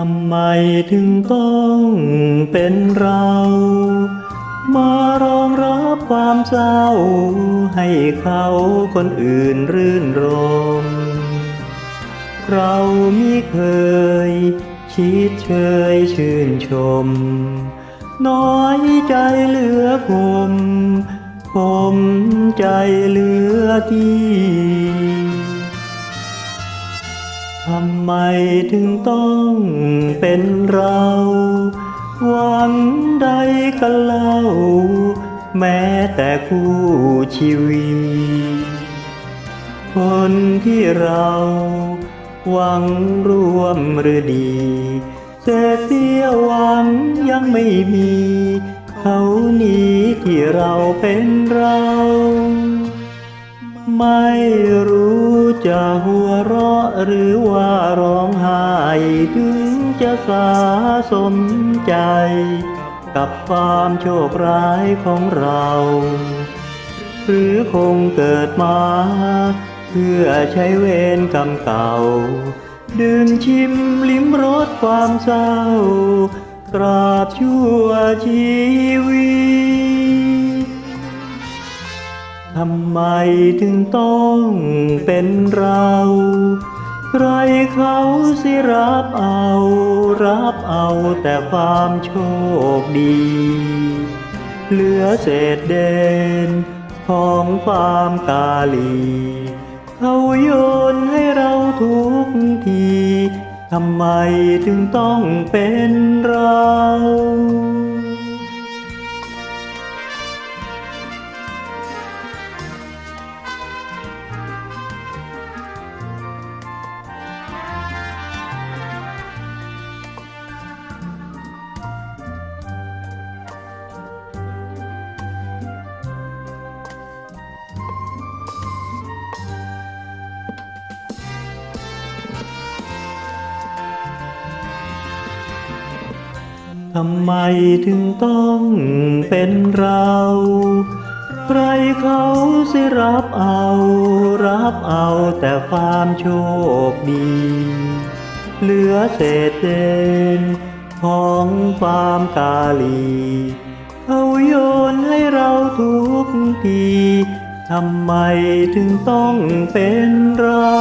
ทำไมถึงต้องเป็นเรา มารองรับความเศร้า ให้เขาคนอื่นรื่นรม เรามิเคย คิดเชยชื่นชม น้อยใจเหลือคมผมใจเหลือที่ ทำไมถึงต้องเป็นเรา หวังใดกันเล่า แม้แต่คู่ชีวิต คนที่เราหวังร่วมหรือดีเศษเสียวหวังยังไม่มี เขานี้ที่เราเป็นเรา ไม่รู้จะหัวเราะหรือว่าร้องไห้ถึงจะสาสมใจ กับความโชคร้ายของเรา หรือคงเกิดมา เพื่อใช้เวรกรรมเก่า ดื่มชิมลิ้มรสความเศร้า กราบชั่วชีวิต ทำไมถึงต้องเป็นเรา ใครเขาสิรับเอา รับเอาแต่ความโชคดี เหลือเศษเด่นของความกาลี เขาโยนให้เราทุกที ทำไมถึงต้องเป็นเรา ทำไมถึงต้องเป็นเรา ใครเขาสิรับเอา รับเอาแต่ความโชคดี เหลือเศษเดนของความกาลีเขาโยนให้เราทุกที ทำไมถึงต้องเป็นเรา